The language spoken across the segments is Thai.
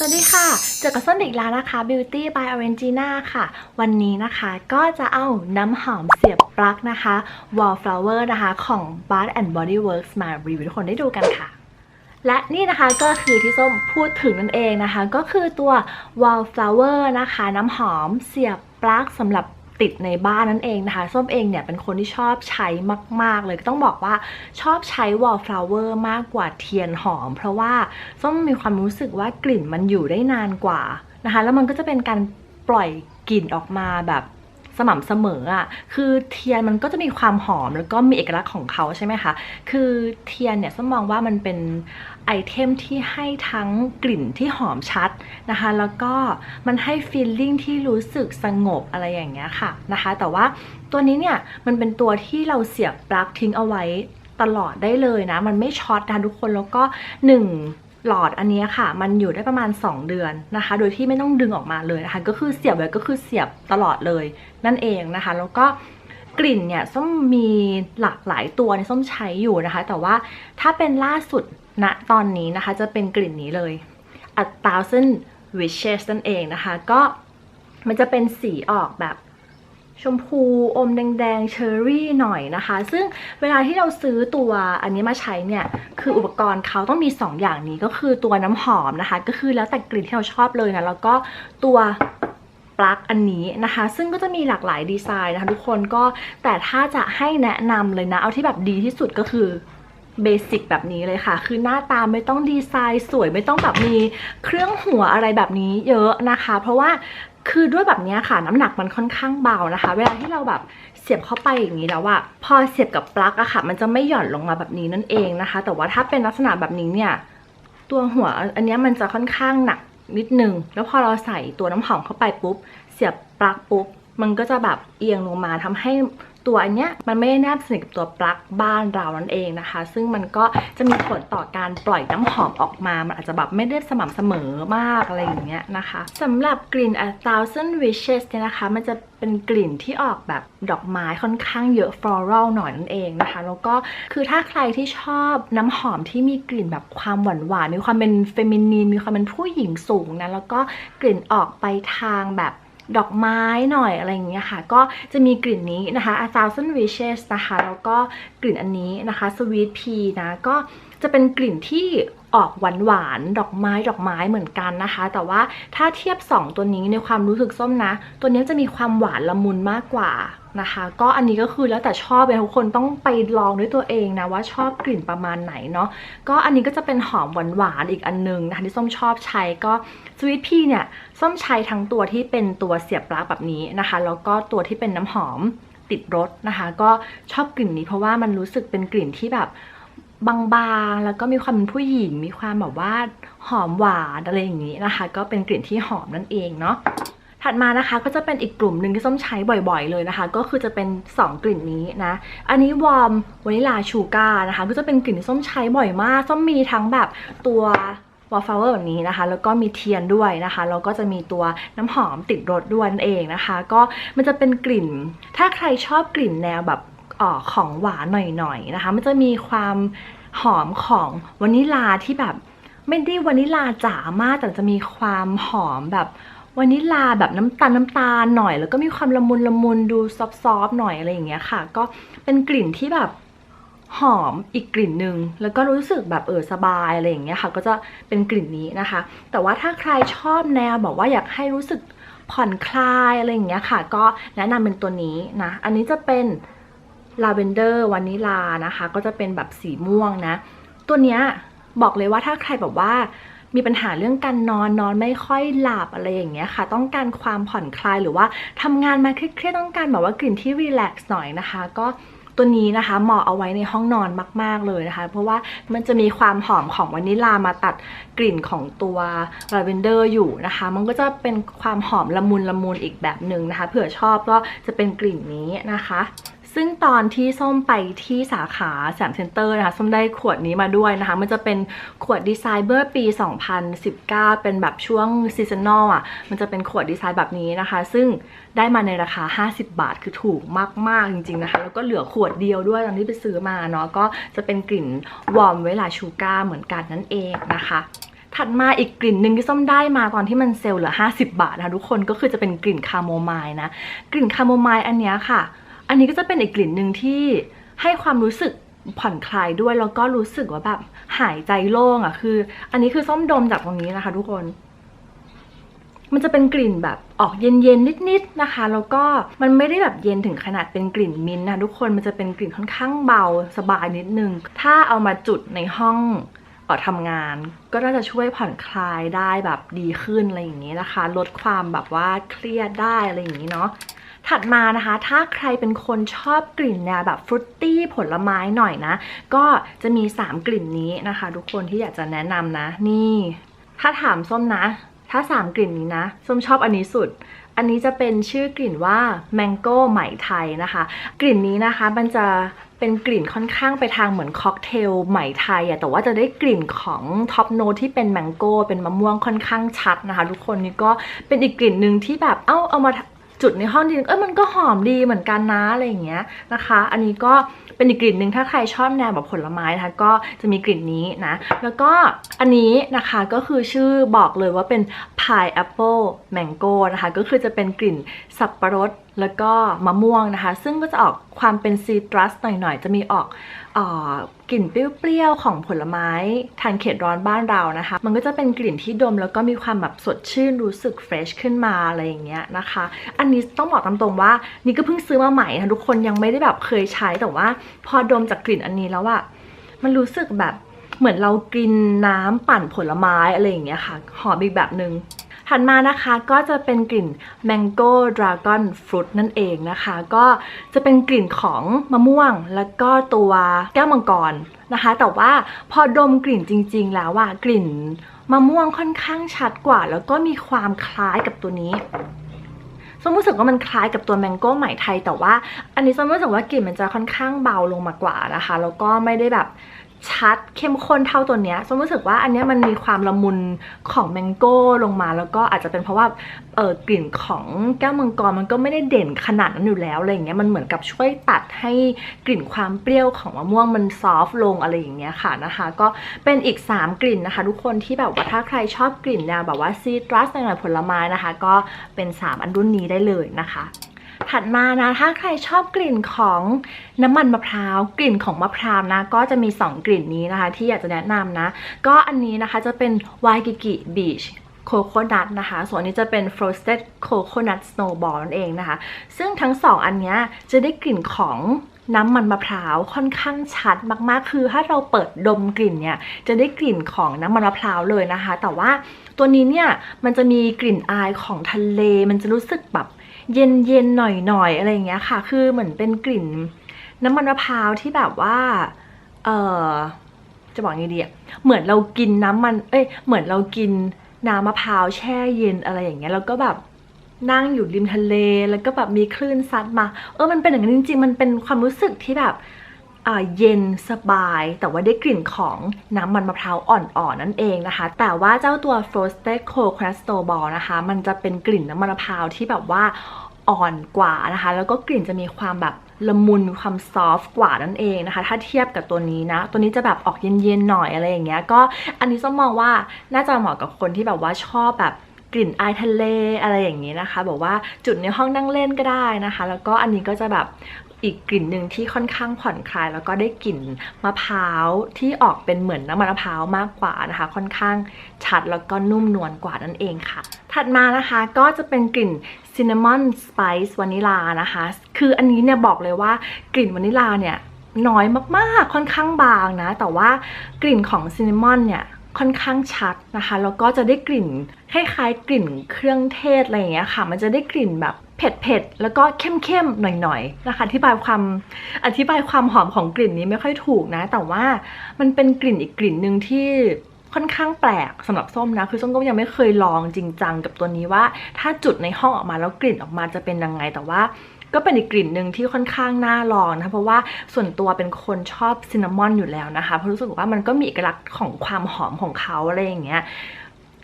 สวัสดีค่ะ เจอกับส้นอีกแล้วนะคะ Beauty by Arangina ค่ะ วันนี้นะคะก็จะเอาน้ำหอมเสียบปลั๊กนะคะ Wallflower นะคะของ Bath and Body Works มารีวิวให้ทุกคนได้ดูกันค่ะ และนี่นะคะก็คือที่ส้มพูดถึงนั่นเองนะคะ ก็คือตัว Wallflower นะคะ น้ำหอมเสียบปลั๊กสำหรับ ติดในบ้านนั่นเองนะคะ ส้มเองเนี่ยเป็นคนที่ชอบใช้มาก ๆ เลยต้องบอกว่าชอบใช้ Wallflower มากกว่าเทียนหอม เพราะว่าส้มมีความรู้สึกว่ากลิ่นมันอยู่ได้นานกว่านะคะ แล้วมันก็จะเป็นการปล่อยกลิ่นออกมาแบบ สม่ำเสมออะ่ะคือเทียนมันก็จะมีความหอมแล้วก็มีเอกลักษณ์ของเขาใช่ไหมคะ คือเทียนเนี่ยสมมองว่ามันเป็นไอเทมที่ให้ทั้งกลิ่นที่หอมชัดนะคะ แล้วก็มันให้ฟีลลิ่งที่รู้สึกสงบอะไรอย่างเงี้ยค่ะนะคะ แต่ว่าตัวนี้เนี่ยมันเป็นตัวที่เราเสียบปลั๊กทิ้งเอาไว้ตลอดได้เลยนะ มันไม่ช็อตนะทุกคนแล้วก็หนึ่ง หลอดอันนี้ค่ะ มันอยู่ได้ประมาณ 2 เดือนนะคะ โดยที่ไม่ต้องดึงออกมาเลยนะคะก็คือเสียบไว้ก็คือเสียบตลอดเลยนั่นเองนะคะ แล้วก็กลิ่นเนี่ยส้มมีหลากหลายตัวในส้มใช้อยู่นะคะ แต่ว่าถ้าเป็นล่าสุดณนะตอนนี้นะคะ จะเป็นกลิ่นนี้เลย A Thousand Wishes นั่นเองนะคะ ก็มันจะเป็นสีออกแบบ ชมพูอมแดงๆเชอร์รี่หน่อยนะคะ ซึ่งเวลาที่เราซื้อตัวอันนี้มาใช้เนี่ย คืออุปกรณ์เขาต้องมี 2 อย่างนี้ก็คือตัวน้ำหอมนะคะ ก็คือแล้วแต่กลิ่นที่เราชอบเลยนะ แล้วก็ตัวปลั๊กอันนี้นะคะ ซึ่งก็จะมีหลากหลายดีไซน์นะคะทุกคนก็แต่ถ้าจะให้แนะนำเลยนะ เอาที่แบบดีที่สุดก็คือ เบสิกแบบนี้เลยค่ะ คือหน้าตาไม่ต้องดีไซน์สวยไม่ต้องแบบมีเครื่องหัวอะไรแบบนี้เยอะนะคะ เพราะว่าคือด้วยแบบนี้ค่ะน้ำหนักมันค่อนข้างเบานะคะ เวลาที่เราแบบเสียบเข้าไปอย่างนี้แล้วอะพอเสียบกับปลั๊กอะค่ะ มันจะไม่หย่อนลงมาแบบนี้นั่นเองนะคะ แต่ว่าถ้าเป็นลักษณะแบบนี้เนี่ยตัวหัวอันนี้มันจะค่อนข้างหนักนิดนึง แล้วพอเราใส่ตัวน้ำหอมเข้าไปปุ๊บ เสียบปลั๊กปุ๊บ มันก็จะแบบเอียงลงมาทำให้ตัวอันเนี้ยมันไม่ได้แนบสนิทกับตัวปลั๊กบ้านเรานั่นเองนะคะ ซึ่งมันก็จะมีผลต่อการปล่อยน้ำหอมออกมา มันอาจจะแบบไม่ได้สม่ำเสมอมากอะไรอย่างเงี้ยนะคะสำหรับกลิ่น A Thousand Wishes เนี่ยนะคะ มันจะเป็นกลิ่นที่ออกแบบดอกไม้ค่อนข้างเยอะ floral หน่อยนั่นเองนะคะ แล้วก็คือถ้าใครที่ชอบน้ำหอมที่มีกลิ่นแบบความหวานหวานมีความเป็นเฟมินีนมีความเป็นผู้หญิงสูงนะแล้วก็กลิ่นออกไปทางแบบ ดอกไม้หน่อยอะไรอย่างเงี้ยค่ะ ก็จะมีกลิ่นนี้นะคะ A Thousand Wishes นะคะ แล้วก็กลิ่นอันนี้นะคะ Sweet Pea นะ ก็จะเป็นกลิ่นที่ออกหวานหวานดอกไม้ดอกไม้เหมือนกันนะคะ แต่ว่าถ้าเทียบ 2 ตัวนี้ในความรู้สึกส้มนะ ตัวนี้จะมีความหวานละมุนมากกว่า นะคะ ก็อันนี้ก็คือแล้วแต่ชอบเลยทุกคนต้องไปลองด้วยตัวเองนะว่าชอบกลิ่นประมาณไหนเนาะก็อันนี้ก็จะเป็นหอมหวานๆอีกอันนึงนะคะที่ส้มชอบใช้ก็สวีทพี่เนี่ยส้มใช้ทั้งตัวที่เป็นตัวเสียบปลั๊กแบบนี้นะคะ แล้วก็ตัวที่เป็นน้ำหอมติดรถนะคะ ก็ชอบกลิ่นนี้เพราะว่ามันรู้สึกเป็นกลิ่นที่แบบบางๆ แล้วก็มีความเป็นผู้หญิง มีความแบบว่าหอมหวานอะไรอย่างนี้นะคะ ก็เป็นกลิ่นที่หอมนั่นเองเนาะ ถัดมานะคะก็จะเป็นอีกกลุ่มหนึ่งที่ส้มใช้บ่อยๆเลยนะคะ ก็คือจะเป็น 2 กลิ่นนี้นะ อันนี้วอร์มวานิลาชูการ์นะคะ ก็จะเป็นกลิ่นที่ส้มใช้บ่อยมากส้มมีทั้งแบบตัววอลฟลเวอร์แบบนี้นะคะ แล้วก็มีเทียนด้วยนะคะ แล้วก็จะมีตัวน้ำหอมติดรถด้วยนั่นเองนะคะ ก็มันจะเป็นกลิ่น ถ้าใครชอบกลิ่นแนวแบบออของหวานหน่อยๆนะคะ มันจะมีความหอมของวานิลาที่แบบไม่ได้วานิลาจ๋ามากแต่จะมีความหอมแบบ วานิลาแบบน้ำตาลน้ำตาลหน่อย แล้วก็มีความละมุนละมุนดูซอฟๆหน่อยอะไรอย่างเงี้ยค่ะ ก็เป็นกลิ่นที่แบบหอมอีกกลิ่นหนึ่งแล้วก็รู้สึกแบบเออสบายอะไรอย่างเงี้ยค่ะ ก็จะเป็นกลิ่นนี้นะคะ แต่ว่าถ้าใครชอบแนวบอกว่าอยากให้รู้สึกผ่อนคลายอะไรอย่างเงี้ยค่ะ ก็แนะนำเป็นตัวนี้นะ อันนี้จะเป็นลาเวนเดอร์วานิลานะคะ ก็จะเป็นแบบสีม่วงนะ ตัวเนี้ยบอกเลยว่าถ้าใครแบบว่า มีปัญหาเรื่องการนอนนอนไม่ค่อยหลับอะไรอย่างเงี้ยค่ะ ต้องการความผ่อนคลายหรือว่าทำงานมาเครียดๆต้องการแบบว่ากลิ่นที่รีแลกซ์หน่อยนะคะ ก็ตัวนี้นะคะเหมาะเอาไว้ในห้องนอนมาก ๆเลยนะคะ เพราะว่ามันจะมีความหอมของวานิลามาตัดกลิ่นของตัวลาเวนเดอร์อยู่นะคะ มันก็จะเป็นความหอมละมุนละมุนอีกแบบหนึ่งนะคะ เผื่อชอบก็จะเป็นกลิ่นนี้นะคะ ซึ่งตอนที่ส้มไปที่สาขาแสมเซ็นเตอร์นะคะ ส้มได้ขวดนี้มาด้วยนะคะ มันจะเป็นขวดดีไซน์เบอร์ปี 2019 เป็นแบบช่วงซีซันนอลอะ มันจะเป็นขวดดีไซน์แบบนี้นะคะ ซึ่งได้มาในราคา 50 บาทคือถูกมาก ๆ จริง ๆ นะคะ แล้วก็เหลือขวดเดียวด้วยตอนที่ไปซื้อมาเนาะ ก็จะเป็นกลิ่นวอร์มเวลาชูการ์เหมือนกันนั่นเองนะคะถัดมาอีกกลิ่นหนึ่งที่ส้มได้มาตอนที่มันเซลล์เหลือ 50 บาทนะคะทุกคนก็คือจะเป็นกลิ่นคาโมไมล์นะ กลิ่นคาโมไมล์อันนี้ค่ะ อันนี้ก็จะเป็นอีกกลิ่นหนึ่งที่ให้ความรู้สึกผ่อนคลายด้วยแล้วก็รู้สึกว่าแบบหายใจโล่งอะคือ อันนี้คือส้มดมจากตรงนี้นะคะ ทุกคน มันจะเป็นกลิ่นแบบออกเย็นๆนิดๆนะคะ แล้วก็มันไม่ได้แบบเย็นถึงขนาดเป็นกลิ่นมิ้นท์นะทุกคนมันจะเป็นกลิ่นค่อนข้างเบาสบายนิดนึง ถ้าเอามาจุดในห้องเออทำงานก็น่าจะช่วยผ่อนคลายได้แบบดีขึ้นอะไรอย่างนี้นะคะ ลดความแบบว่าเครียดได้อะไรอย่างนี้เนาะ ถัดมานะคะ ถ้าใครเป็นคนชอบกลิ่นแนวแบบฟรุตตี้ผลไม้หน่อยนะ ก็จะมี 3 กลิ่นนี้นะคะ ทุกคนที่อยากจะแนะนำนะ นี่ ถ้าถามส้มนะ ถ้า 3 กลิ่นนี้นะ ส้มชอบอันนี้สุดอันนี้จะเป็นชื่อกลิ่นว่า Mango ไหมไทยนะคะ กลิ่นนี้นะคะมันจะเป็นกลิ่นค่อนข้างไปทางเหมือนค็อกเทลไหมไทยอะแต่ว่าจะได้กลิ่นของท็อปโนที่เป็นแมงโก้เป็นมะม่วงค่อนข้างชัดนะคะ ทุกคนนี่ก็เป็นอีกกลิ่นหนึ่งที่แบบเอ้าเอามา จุดในห้องดีเอ้ยมันก็หอมดีเหมือนกันนะอะไรอย่างเงี้ยนะคะ อันนี้ก็เป็นอีกกลิ่นหนึ่งถ้าใครชอบแนวแบบผลไม้นะคะก็จะมีกลิ่นนี้นะ แล้วก็อันนี้นะคะก็คือชื่อบอกเลยว่าเป็น pineapple mango นะคะ ก็คือจะเป็นกลิ่นสับปะรดแล้วก็มะม่วงนะคะ ซึ่งก็จะออกความเป็นซีตรัสหน่อยๆ จะมีออกออกลิ่นเปรี้ยวๆ ของผลไม้ทางเขตร้อนบ้านเรานะคะ มันก็จะเป็นกลิ่นที่ดมแล้วก็มีความแบบสดชื่นรู้สึกเฟรชขึ้นมาอะไรอย่างเงี้ยนะคะ อันนี้ต้องบอกตามตรงว่า นี่ก็เพิ่งซื้อมาใหม่นะทุกคนยังไม่ได้แบบเคยใช้แต่ว่า พอดมจากกลิ่นอันนี้แล้วอะมันรู้สึกแบบเหมือนเรากินน้ำปั่นผลไม้อะไรอย่างเงี้ยค่ะหอมอีกแบบหนึ่ง ถัดมานะคะก็จะเป็นกลิ่น Mango Dragon Fruit นั่นเองนะคะ ก็จะเป็นกลิ่นของมะม่วง แล้วก็ตัวแก้วมังกรนะคะ แต่ว่าพอดมกลิ่นจริง ๆ แล้วอะกลิ่นมะม่วงค่อนข้างชัดกว่า แล้วก็มีความคล้ายกับตัวนี้ส้มรู้สึกว่ามันคล้ายกับตัวแมงโก้ไหม่ไทยแต่ว่า อันนี้ส้มรู้สึกว่ากลิ่นมันจะค่อนข้างเบาลงมากว่านะคะ แล้วก็ไม่ได้แบบ ชัดเข้มข้นเท่าตัวเนี้ยส้มรู้สึกว่าอันเนี้ยมันมีความละมุนของแมงโก้ลงมา แล้วก็อาจจะเป็นเพราะว่าเออกลิ่นของแก้วมังกรมันก็ไม่ได้เด่นขนาดนั้นอยู่แล้วอะไรอย่างเงี้ยมันเหมือนกับช่วยตัดให้กลิ่นความเปรี้ยวของมะม่วงมันซอฟต์ลงอะไรอย่างเงี้ยค่ะนะคะ ก็เป็นอีก 3 กลิ่นนะคะ ทุกคนที่แบบว่าถ้าใครชอบกลิ่นแนวแบบว่าซีตรัสหน่อยผลไม้นะคะ ก็เป็น 3 อันรุ่นนี้ได้เลยนะคะ ถัดมานะ ถ้าใครชอบกลิ่นของน้ำมันมะพร้าวกลิ่นของมะพร้าวนะ ก็จะมี 2 กลิ่นนี้นะคะ ที่อยากจะแนะนำนะ ก็อันนี้นะคะจะเป็นวายกิกิบีชโคโคนัทนะคะ ส่วนนี้จะเป็น frosted coconut snowball นั่นเองนะคะ ซึ่งทั้ง2อันนี้จะได้กลิ่นของน้ำมันมะพร้าวค่อนข้างชัดมากๆ คือถ้าเราเปิดดมกลิ่นเนี่ยจะได้กลิ่นของน้ำมันมะพร้าวเลยนะคะ แต่ว่าตัวนี้เนี่ยมันจะมีกลิ่นอายของทะเล มันจะรู้สึกแบบ เย็นเย็นๆหน่อยหน่อยๆอะไรอย่างเงี้ยค่ะ คือเหมือนเป็นกลิ่น น้ำมันมะพร้าวที่แบบว่า เออจะบอกยังไงดีอะเหมือนเรากินน้ำมัน เอ้ย เหมือนเรากินน้ำมะพร้าวแช่เย็นอะไรอย่างเงี้ย แล้วก็แบบนั่งอยู่ริมทะเล แล้วก็แบบมีคลื่นซัดมา เออ มันเป็นอย่างนั้นจริงๆ มันเป็นความรู้สึกที่แบบอ่าเย็นสบาย แต่ว่าได้กลิ่นของน้ำมันมะพร้าวอ่อนๆนั่นเองนะคะ แต่ว่าเจ้าตัว frosted coconut snowball นะคะ มันจะเป็นกลิ่นน้ำมันมะพร้าวที่แบบว่า อ่อนกว่านะคะ แล้วก็กลิ่นจะมีความแบบละมุนความซอฟต์กว่านั่นเองนะคะ ถ้าเทียบกับตัวนี้นะ ตัวนี้จะแบบออกเย็นๆหน่อยอะไรอย่างเงี้ย ก็อันนี้ส้มมองว่าน่าจะเหมาะกับคนที่แบบว่าชอบแบบ กลิ่นอายทะเลอะไรอย่างนี้นะคะ บอกว่าจุดในห้องนั่งเล่นก็ได้นะคะ แล้วก็อันนี้ก็จะแบบอีกกลิ่นหนึ่งที่ค่อนข้างผ่อนคลาย แล้วก็ได้กลิ่นมะพร้าวที่ออกเป็นเหมือนน้ำมันมะพร้าวมากกว่านะคะ ค่อนข้างชัดแล้วก็นุ่มนวลกว่านั่นเองค่ะ ถัดมานะคะก็จะเป็นกลิ่นซินนามอนสไปซ์วานิลานะคะ คืออันนี้เนี่ยบอกเลยว่ากลิ่นวานิลาเนี่ยน้อยมากๆ ค่อนข้างบางนะ แต่ว่ากลิ่นของซินนามอนเนี่ย ค่อนข้างชัดนะคะ แล้วก็จะได้กลิ่นคล้ายๆกลิ่นเครื่องเทศอะไรอย่างเงี้ยค่ะ มันจะได้กลิ่นแบบเผ็ดๆ แล้วก็เข้มๆ หน่อยๆ นะคะ อธิบายความอธิบายความหอมของกลิ่นนี้ไม่ค่อยถูกนะ แต่ว่ามันเป็นกลิ่นอีกกลิ่นหนึ่งที่ค่อนข้างแปลกสำหรับส้มนะ คือส้มก็ยังไม่เคยลองจริงจังกับตัวนี้ว่า ถ้าจุดในห้องออกมาแล้วกลิ่นออกมาจะเป็นยังไง แต่ว่า ก็เป็นอีกกลิ่นหนึ่งที่ค่อนข้างน่าลองนะเพราะว่าส่วนตัวเป็นคนชอบซินนามอนอยู่แล้วนะคะเพราะรู้สึกว่ามันก็มีเอกลักษณ์ของความหอมของเขาอะไรอย่างเงี้ย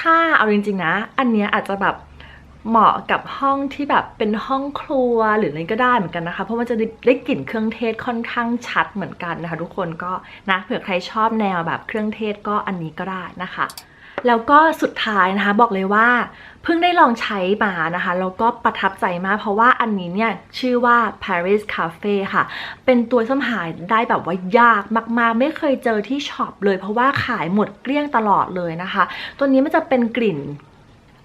ถ้าเอาจริงๆนะ อันเนี้ยอาจจะแบบเหมาะกับห้องที่แบบเป็นห้องครัวหรืออะไรก็ได้เหมือนกันนะคะ เพราะมันจะได้ไดกลิ่นเครื่องเทศค่อนข้างชัดเหมือนกันนะคะ ทุกคนก็นะเผื่อใครชอบแนวแบบเครื่องเทศก็อันนี้ก็ได้นะคะ แล้วก็สุดท้ายนะคะบอกเลยว่าเพิ่งได้ลองใช้มานะคะแล้วก็ประทับใจมาก เพราะว่าอันนี้เนี่ยชื่อว่า Paris Cafe ค่ะ เป็นตัวส้มหายได้แบบว่ายากมากๆ ไม่เคยเจอที่ช็อปเลย เพราะว่าขายหมดเกลี้ยงตลอดเลยนะคะ ตัวนี้มันจะเป็นกลิ่น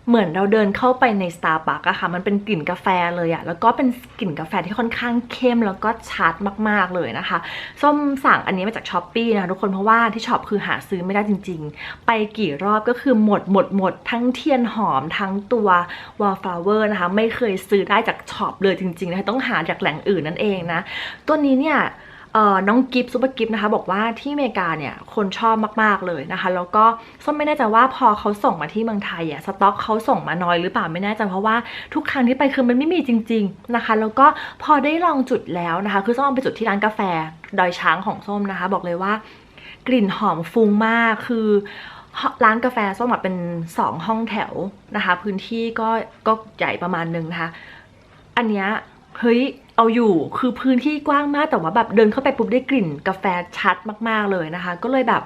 เหมือนเราเดินเข้าไปใน Starbucks อะค่ะ มันเป็นกลิ่นกาแฟเลยอะแล้วก็เป็นกลิ่นกาแฟที่ค่อนข้างเข้มแล้วก็ชัดมากๆเลยนะคะ ส้มสั่งอันนี้มาจากช้อปปีนะคะทุกคนเพราะว่าที่ช็อปคือหาซื้อไม่ได้จริง ๆ ไปกี่รอบก็คือหมดหมดหมดทั้งเทียนหอมทั้งตัว wallflower นะคะ ไม่เคยซื้อได้จากช็อปเลยจริงๆนะะต้องหาจากแหล่งอื่นนั่นเองนะ ตัวนี้เนี่ย น้องกิฟซูเปอร์กิฟนะคะบอกว่าที่อเมริกาเนี่ยคนชอบมากๆเลยนะคะ แล้วก็ส้มไม่แน่ใจว่าพอเขาส่งมาที่เมืองไทยอะสต็อกเขาส่งมาน้อยหรือเปล่าไม่แน่ใจเพราะว่าทุกครั้งที่ไปคือมันไม่มีจริง ๆนะคะ แล้วก็พอได้ลองจุดแล้วนะคะ คือส้มไปจุดที่ร้านกาแฟดอยช้างของส้มนะคะ บอกเลยว่ากลิ่นหอมฟุ้งมากคือร้านกาแฟส้มอะเป็นสองห้องแถวนะคะ พื้นที่ก็ก็ใหญ่ประมาณนึงนะคะ อันเนี้ยเฮ้ย เอาอยู่คือพื้นที่กว้างมากแต่ว่าแบบเดินเข้าไปปุ๊บได้กลิ่นกาแฟชัดมากๆเลยนะคะ ก็เลยแบบ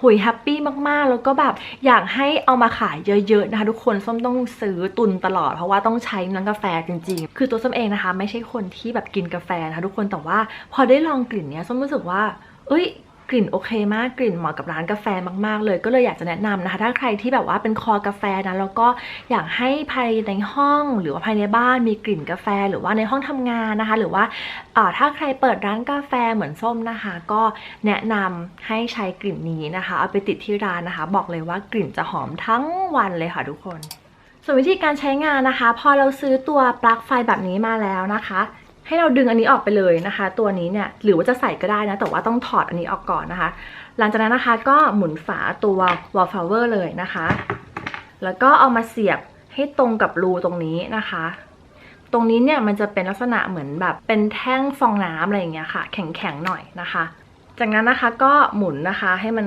หุยแฮปปี้มากๆ แล้วก็แบบอยากให้เอามาขายเยอะๆนะคะทุกคนส้มต้องซื้อตุนตลอดเพราะว่าต้องใช้น้ำกาแฟจริง ๆ คือตัวส้มเองนะคะ ไม่ใช่คนที่แบบกินกาแฟนะคะทุกคนแต่ว่าพอได้ลองกลิ่นเนี้ยส้มรู้สึกว่า เอ้ย กลิ่นโอเคมากกลิ่นเหมาะกับร้านกาแฟมากๆ เลย ก็เลยอยากจะแนะนำนะคะ ถ้าใครที่แบบว่าเป็นคอกาแฟนะแล้วก็อยากให้ภายในห้องหรือว่าภายในบ้านมีกลิ่นกาแฟ หรือว่าในห้องทำงานนะคะ หรือว่าถ้าใครเปิดร้านกาแฟเหมือนส้มนะคะ ก็แนะนำให้ใช้กลิ่นนี้นะคะ เอาไปติดที่ร้านนะคะ บอกเลยว่ากลิ่นจะหอมทั้งวันเลยค่ะทุกคน ส่วนวิธีการใช้งานนะคะ พอเราซื้อตัวปลั๊กไฟแบบนี้มาแล้วนะคะ ให้เราดึงอันนี้ออกไปเลยนะคะ ตัวนี้เนี่ยหรือว่าจะใส่ก็ได้นะ แต่ว่าต้องถอดอันนี้ออกก่อนนะคะ หลังจากนั้นนะคะก็หมุนฝาตัว wallflower เลยนะคะ แล้วก็เอามาเสียบให้ตรงกับรูตรงนี้นะคะ ตรงนี้เนี่ยมันจะเป็นลักษณะเหมือนแบบเป็นแท่งฟองน้ำอะไรอย่างเงี้ยค่ะ แข็งๆหน่อยนะคะ จากนั้นนะคะก็หมุนนะคะให้มัน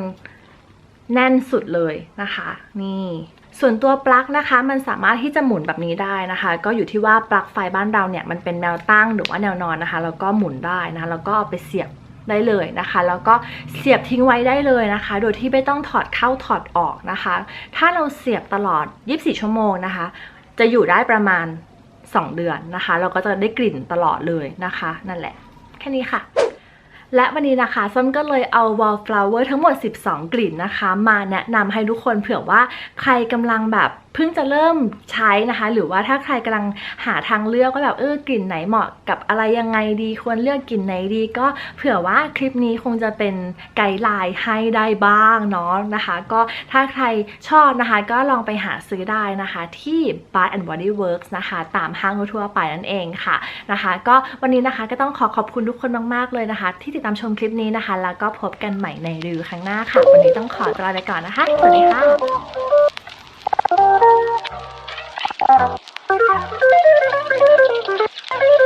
แน่นสุดเลยนะคะ นี่ ส่วนตัวปลั๊กนะคะมันสามารถที่จะหมุนแบบนี้ได้นะคะ ก็อยู่ที่ว่าปลั๊กไฟบ้านเราเนี่ยมันเป็นแนวตั้งหรือว่าแนวนอนนะคะ แล้วก็หมุนได้นะคะแล้วก็เอาไปเสียบได้เลยนะคะ แล้วก็เสียบทิ้งไว้ได้เลยนะคะ โดยที่ไม่ต้องถอดเข้าถอดออกนะคะ ถ้าเราเสียบตลอด 24 ชั่วโมงนะคะ จะอยู่ได้ประมาณ 2 เดือนนะคะ เราก็จะได้กลิ่นตลอดเลยนะคะ นั่นแหละ แค่นี้ค่ะ และวันนี้นะคะส้มก็เลยเอา wallflower ทั้งหมด 12 กลิ่นนะคะ มาแนะนำให้ทุกคนเผื่อว่าใครกำลังแบบ เพิ่งจะเริ่มใช้นะคะ หรือว่าถ้าใครกำลังหาทางเลือกว่าแบบเออกลิ่นไหนเหมาะกับอะไรยังไงดีควรเลือกกลิ่นไหนดี ก็เผื่อว่าคลิปนี้คงจะเป็นไกด์ไลน์ให้ได้บ้างเนาะนะคะ ก็ถ้าใครชอบนะคะก็ลองไปหาซื้อได้นะคะ ที่ Bath and Body Works นะคะ ตามห้างทั่วไปนั่นเองค่ะนะคะ ก็วันนี้นะคะก็ต้องขอขอบคุณทุกคนมาก ๆ เลยนะคะ ที่ติดตามชมคลิปนี้นะคะ แล้วก็พบกันใหม่ในรีวิวครั้งหน้าค่ะ วันนี้ต้องขอตัวลาไปก่อนนะคะสวัสดีค่ะ Thank you.